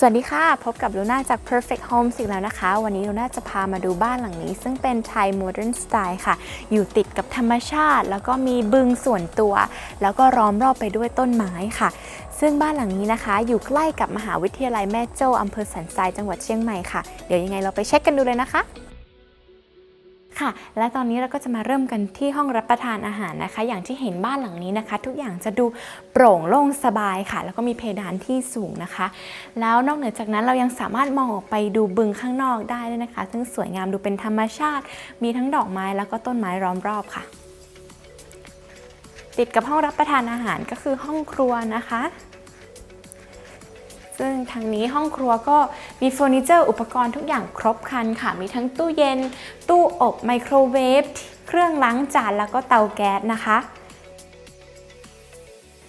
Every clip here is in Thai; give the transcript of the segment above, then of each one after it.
สวัสดีค่ะ พบกับลูน่าจาก Perfect Homes อีกแล้วนะคะ วันนี้ลูน่าจะพามาดูบ้านหลังนี้ ซึ่งเป็นไทยโมเดิร์นสไตล์ค่ะ อยู่ติดกับธรรมชาติ แล้วก็มีบึงส่วนตัว แล้วก็ร้อมรอบไปด้วยต้นไม้ค่ะ ซึ่งบ้านหลังนี้นะคะ อยู่ใกล้กับมหาวิทยาลัยแม่โจ้อำเภอสันทรายจังหวัดเชียงใหม่ค่ะ เดี๋ยวยังไงเราไปเช็คกันดูเลยนะคะ ค่ะ และตอนนี้เราก็จะมาเริ่มกันที่ห้องรับประทานอาหารนะคะ อย่างที่เห็นบ้านหลังนี้นะคะ ทุกอย่างจะดูโปร่งโล่งสบายค่ะ แล้วก็มีเพดานที่สูงนะคะ แล้วนอกเหนือจากนั้นเรายังสามารถมองออกไปดูบึงข้างนอกได้ด้วยนะคะ ซึ่งสวยงามดูเป็นธรรมชาติ มีทั้งดอกไม้แล้วก็ต้นไม้ล้อมรอบค่ะ ติดกับห้องรับประทานอาหารก็คือห้องครัวนะคะ ซึ่งทางนี้ห้องครัวก็มีเฟอร์นิเจอร์อุปกรณ์ทุกอย่างครบครันค่ะ มีทั้งตู้เย็น ตู้อบไมโครเวฟเครื่องล้างจานแล้วก็เตาแก๊สนะคะ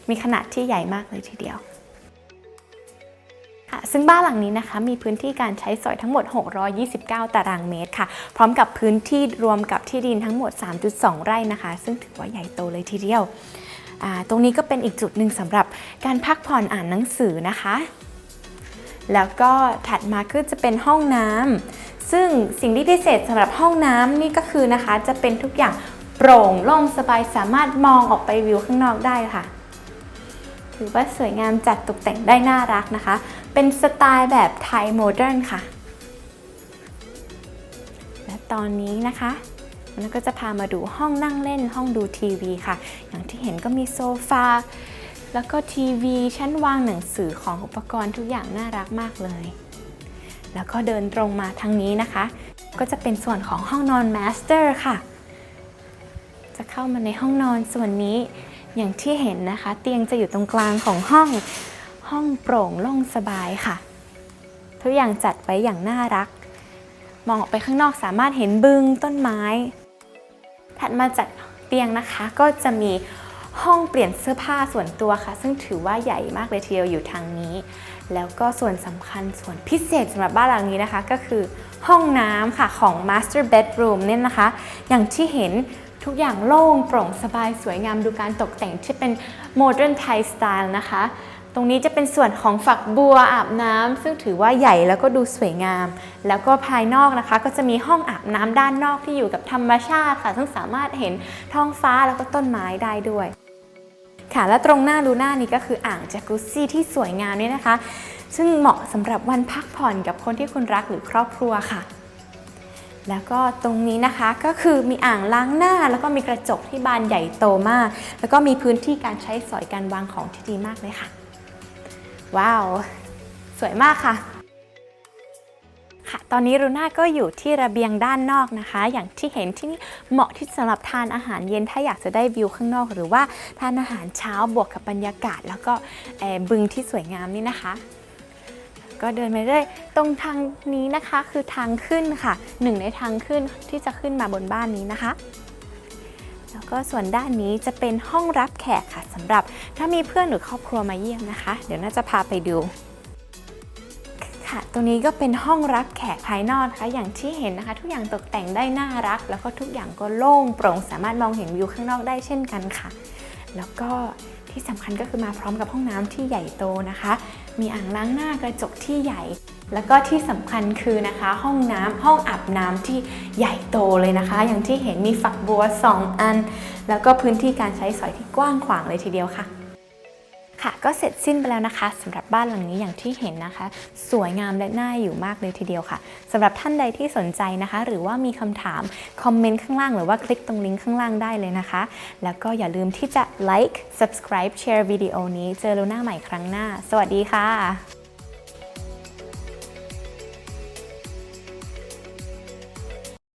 มีขนาดที่ใหญ่มากเลยทีเดียวค่ะซึ่งบ้านหลังนี้นะคะมีพื้นที่การใช้สอยทั้งหมด 629 ตารางเมตรค่ะ พร้อมกับพื้นที่รวมกับที่ดินทั้งหมด 3.2 ไร่นะคะ ซึ่งถือว่าใหญ่โตเลยทีเดียว ตรงนี้ก็เป็นอีกจุดหนึ่งสำหรับการพักผ่อนอ่านหนังสือนะคะ แล้วก็ถัดมาคือจะเป็นห้องน้ำซึ่งสิ่งที่พิเศษสำหรับห้องน้ำนี่ก็คือนะคะจะเป็นทุกอย่างโปร่งโล่งสบายสามารถมองออกไปวิวข้างนอกได้ค่ะ ถือว่าสวยงามจัดตกแต่งได้น่ารักนะคะ เป็นสไตล์แบบไทยโมเดิร์นค่ะ และตอนนี้นะคะมันก็จะพามาดูห้องนั่งเล่นห้องดูทีวีค่ะ อย่างที่เห็นก็มีโซฟา แล้วก็ทีวีชั้นวางหนังสือของอุปกรณ์ทุกอย่างน่ารักมากเลย แล้วก็เดินตรงมาทางนี้นะคะ ก็จะเป็นส่วนของห้องนอนมาสเตอร์ค่ะ จะเข้ามาในห้องนอนส่วนนี้อย่างที่เห็นนะคะ เตียงจะอยู่ตรงกลางของห้องห้องโปร่งโล่งสบายค่ะ ทุกอย่างจัดไว้อย่างน่ารัก มองออกไปข้างนอกสามารถเห็นบึงต้นไม้ ถัดมาจากเตียงนะคะก็จะมี ห้องเปลี่ยนเสื้อผ้าส่วนตัวค่ะ ซึ่งถือว่าใหญ่มากเลยทีเดียวอยู่ทางนี้ แล้วก็ส่วนสำคัญส่วนพิเศษสำหรับบ้านหลังนี้นะคะ ก็คือห้องน้ำค่ะของ master bedroom เนี่ยนะคะ อย่างที่เห็นทุกอย่างโล่งโปร่งสบายสวยงามดูการตกแต่งที่เป็น modern Thai style นะคะ ตรงนี้จะเป็นส่วนของฝักบัวอาบน้ำซึ่งถือว่าใหญ่แล้วก็ดูสวยงาม แล้วก็ภายนอกนะคะ ก็จะมีห้องอาบน้ำด้านนอกที่อยู่กับธรรมชาติค่ะ ซึ่งสามารถเห็นท้องฟ้าแล้วก็ต้นไม้ได้ด้วย ค่ะ และตรงหน้าลูน่านี่ก็คืออ่างจากุซซี่ที่สวยงามนี่นะคะ ซึ่งเหมาะสำหรับวันพักผ่อนกับคนที่คุณรักหรือครอบครัวค่ะ แล้วก็ตรงนี้นะคะก็คือมีอ่างล้างหน้า แล้วก็มีกระจกที่บานใหญ่โตมาก แล้วก็มีพื้นที่การใช้สอยการวางของที่ดีมากเลยค่ะ ว้าว สวยมากค่ะ ค่ะ ตอนนี้รูน่าก็อยู่ที่ระเบียงด้านนอกนะคะ อย่างที่เห็นที่นี่เหมาะที่สำหรับทานอาหารเย็นถ้าอยากจะได้วิวข้างนอก หรือว่าทานอาหารเช้าบวกกับบรรยากาศ แล้วก็บึงที่สวยงามนี่นะคะ ก็เดินไปเรื่อยตรงทางนี้นะคะคือทางขึ้นค่ะหนึ่งในทางขึ้นที่จะขึ้นมาบนบ้านนี้นะคะแล้วก็ส่วนด้านนี้จะเป็นห้องรับแขกค่ะสำหรับถ้ามีเพื่อนหรือครอบครัวมาเยี่ยมนะคะ เดี๋ยวน่าจะพาไปดู ค่ะ ตรงนี้ก็เป็นห้องรับแขกภายนอกนะคะ อย่างที่เห็นนะคะ ทุกอย่างตกแต่งได้น่ารัก แล้วก็ทุกอย่างก็โล่งโปร่ง สามารถมองเห็นวิวข้างนอกได้เช่นกันค่ะ แล้วก็ที่สำคัญก็คือมาพร้อมกับห้องน้ำที่ใหญ่โตนะคะ มีอ่างล้างหน้ากระจกที่ใหญ่ แล้วก็ที่สำคัญคือนะคะ ห้องน้ำห้องอาบน้ำที่ใหญ่โตเลยนะคะ อย่างที่เห็นมีฝักบัว 2 อัน แล้วก็พื้นที่การใช้สอยที่กว้างขวางเลยทีเดียวค่ะ ค่ะก็เสร็จสิ้นไปแล้วนะคะสำหรับบ้านหลังนี้อย่างที่เห็นนะคะ สวยงามและน่าอยู่มากเลยทีเดียวค่ะสำหรับท่านใดที่สนใจนะคะ หรือว่ามีคำถามคอมเมนต์ข้างล่าง หรือว่าคลิกตรงลิงก์ข้างล่างได้เลยนะคะ แล้วก็อย่าลืมที่จะไลค์ subscribe share วิดีโอนี้เจอลูน่าใหม่ครั้งหน้า สวัสดีค่ะ